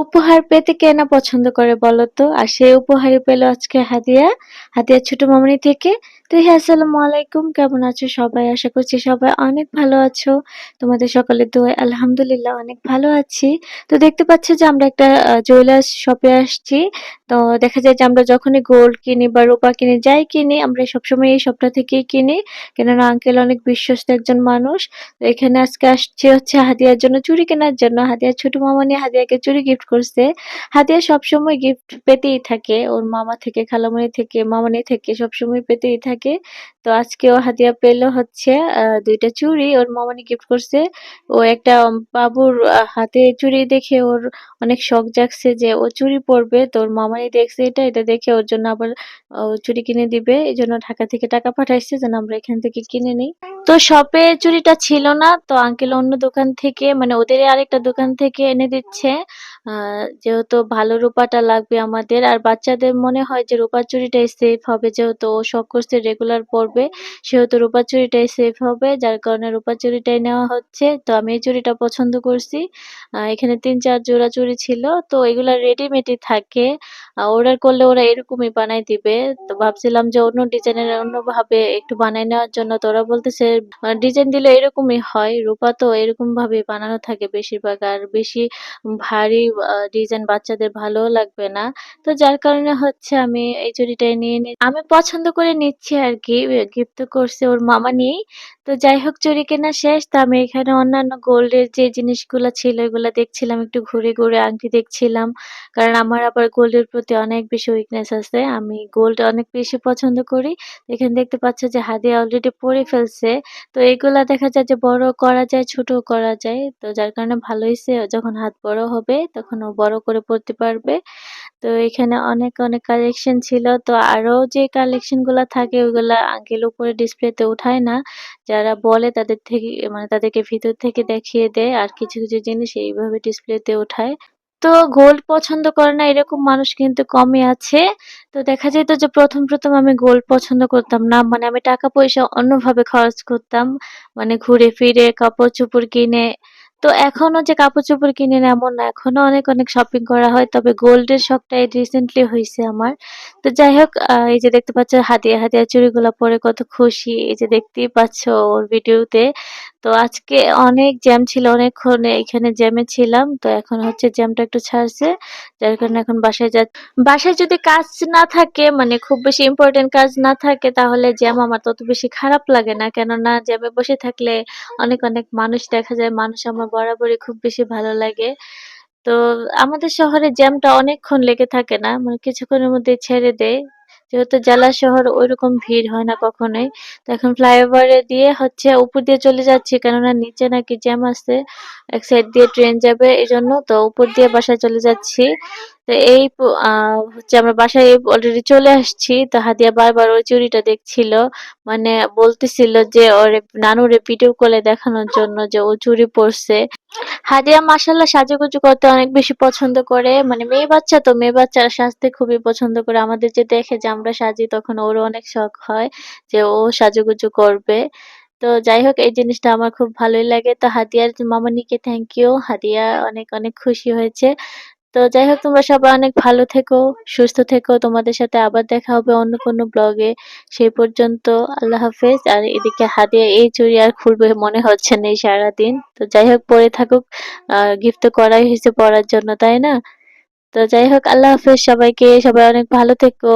উপহার পেতে কে না পছন্দ করে বলতো আর সেই উপহারই পেল আজকে হাদিয়া হাদিয়া ছোট মামনি থেকে তো হ্যাঁ আসসালামু আলাইকুম। কেমন আছো সবাই? আশা করছি সবাই অনেক ভালো আছো। তোমাদের সকলের দোয়ায় আলহামদুলিল্লাহ অনেক ভালো আছি। তো দেখতে পাচ্ছ যে আমরা একটা জুয়েলার্স শপে আসছি। তো দেখা যায় যে আমরা যখনই গোল্ড কিনি বা রূপা কিনি, যাই কিনি, আমরা সবসময় এই শপটা থেকেই কিনি। কেননা আঙ্কেল অনেক বিশ্বস্ত একজন মানুষ। তো এখানে আজকে আসছে হচ্ছে হাদিয়ার জন্য চুড়ি কেনার জন্য। হাদিয়ার ছোট মামা নিয়ে হাদিয়াকে চুড়ি গিফট করছে। হাদিয়া সবসময় গিফট পেতেই থাকে। ওর মামা থেকে, খালামণি থেকে মামানি থেকে সবসময় পেতেই থাকে। তো আজকেও হাতিয়া পেল হচ্ছে দুইটা চুড়ি। ওর মামানি গিফট করছে। ও একটা বাবুর হাতে চুড়ি দেখে ওর অনেক শখ জাগছে যে ও চুড়ি পরবে। তো ওর মামানি দেখছে এটা এটা দেখে ওর জন্য আবার, ও চুড়ি কিনে দিবে। এই জন্য ঢাকা থেকে টাকা পাঠাইছে যেন আমরা এখান থেকে কিনে নিই। তো শপে চুড়িটা ছিল না। তো আঙ্কেল অন্য দোকান থেকে মানে ওদের আরেকটা দোকান থেকে এনে দিচ্ছে। আহ, যেহেতু ভালো রূপাটা লাগবে আমাদের। আর বাচ্চাদের মনে হয় যে রূপার চুড়িটাই সেফ হবে যেহেতু ও শখ করছে রেগুলার পরবে সেহেতু রূপার চুড়িটাই সেফ হবে যার কারণে রূপার চুড়িটাই নেওয়া হচ্ছে। তো আমি এই চুড়িটা পছন্দ করছি। এখানে তিন চার জোড়া চুড়ি ছিল তো এগুলা রেডিমেডই থাকে। অর্ডার করলে ওরা এরকমই বানাই দিবে। তো ভাবছিলাম যে অন্য ডিজাইনের অন্যভাবে একটু বানাই নেওয়ার জন্য তো ওরা বলতেছে ডিজাইন দিলে এরকমই হয়। রূপা তো এরকম ভাবে বানানো থাকে বেশিরভাগ আর বেশি ভারী ডিজাইন বাচ্চাদের ভালোও লাগবে না। তো যার কারণে হচ্ছে আমি এই চুড়িটাই নিয়ে নি আমি পছন্দ করে নিচ্ছি আর কি গিফট করছে ওর মামা নিয়েই। তো যাই হোক, চুড়ি কেনা শেষ। তো আমি এখানে অন্যান্য গোল্ডের যে জিনিসগুলো ছিল, এগুলো দেখছিলাম, একটু ঘুরে ঘুরে আংটি দেখছিলাম। কারণ আমার আবার গোল্ডের প্রতি অনেক বেশি উইকনেস আছে। আমি গোল্ড অনেক বেশি পছন্দ করি। এখানে দেখতে পাচ্ছ যে হাদিয়া অলরেডি পরে ফেলছে। তো এগুলা দেখা যায় যে বড় করা যায় ছোট করা যায়। তো যার কারণে ভালো হয়েছে যখন হাত বড় হবে তখন ও বড় করে পড়তে পারবে। তো এখানে অনেক অনেক কালেকশন ছিল। তো আরও যে কালেকশনগুলা থাকে, ওইগুলা আঙ্কেল উপরে ডিসপ্লেতে উঠায় না। যারা বলে তাদের থেকে মানে তাদেরকে ভিতর থেকে দেখিয়ে দেয় আর কিছু কিছু জিনিস এইভাবে ডিসপ্লেতে উঠায়। তো গোল্ড পছন্দ করে না, এরকম মানুষ কিন্তু কমই আছে। তো দেখা যেত যে প্রথম প্রথম আমি গোল্ড পছন্দ করতাম না। মানে আমি টাকা পয়সা অন্যভাবে খরচ করতাম। মানে ঘুরে ফিরে, কাপড় চোপড় কিনে তো এখনও যে কাপড় চোপড় কিনে না এমন না, এখনও অনেক অনেক শপিং করা হয়, তবে গোল্ডের শখটা রিসেন্টলি হয়েছে আমার। তো যাই হোক এই যে দেখতে পাচ্ছ হাতিয়া হাতিয়া চুড়িগুলো পরে কত খুশি, এই যে দেখতেই পাচ্ছ ওর ভিডিওতে তো আজকে অনেক জ্যাম ছিল, অনেকক্ষণ এখানে জ্যামে ছিলাম, তো এখন হচ্ছে জ্যামটা একটু ছাড়ছে, যার কারণে এখন বাসায় যা বাসায় যদি কাজ না থাকে মানে খুব বেশি ইম্পর্টেন্ট কাজ না থাকে, তাহলে জ্যাম আমার তত বেশি খারাপ লাগে না। কেননা জ্যামে বসে থাকলে অনেক অনেক মানুষ দেখা যায়, মানুষ আমার বরাবরই খুব বেশি ভালো লাগে। তো আমাদের শহরে জ্যামটা অনেকক্ষণ লেগে থাকে না মানে কিছুক্ষণের মধ্যে ছেড়ে দেয়। যেহেতু জেলা শহর ওইরকম ভিড় হয় না কখনোই। তো এখন ফ্লাইওভারে দিয়ে হচ্ছে উপর দিয়ে চলে যাচ্ছি, কেননা নিচে নাকি জ্যাম আছে। এক সাইড দিয়ে ট্রেন যাবে এই জন্য তো উপর দিয়ে বাসায় চলে যাচ্ছি। এই হচ্ছে আমরা বাসায় অলরেডি চলে আসছি, তো হাদিয়া বারবার ওই চুড়িটা দেখছিল মানে বলতেছিল যে ওর, নানুরে ভিডিও কলে দেখানোর জন্য যে ও চুড়ি পরছে হাদিয়া মাসাল্লাহ সাজুগুজু করতে অনেক বেশি পছন্দ করে মানে মেয়ে বাচ্চা তো, মেয়ে বাচ্চারা সাজতে খুবই পছন্দ করে। আমাদের যে দেখে যে আমরা সাজি, তখন ওরও অনেক শখ হয় যে ও সাজুগুজু করবে। তো যাই হোক, এই জিনিসটা আমার খুব ভালোই লাগে। তো হাদিয়ার মামানিকে থ্যাংক ইউ হাদিয়া অনেক অনেক খুশি হয়েছে। তো যাই হোক, তোমরা সবাই অনেক ভালো থেকো, সুস্থ থেকো। তোমাদের সাথে আবার দেখা হবে অন্য কোনো ব্লগে। সেই পর্যন্ত আল্লাহ হাফেজ। আর এদিকে হাদিয়া এই চুরি আর খুলবে মনে হচ্ছে না এই সারাদিন। তো যাই হোক পরে থাকুক। গিফট তো করাই হয়েছে পড়ার জন্য, তাই না? তো যাই হোক, আল্লাহ হাফেজ সবাইকে। সবাই অনেক ভালো থেকো।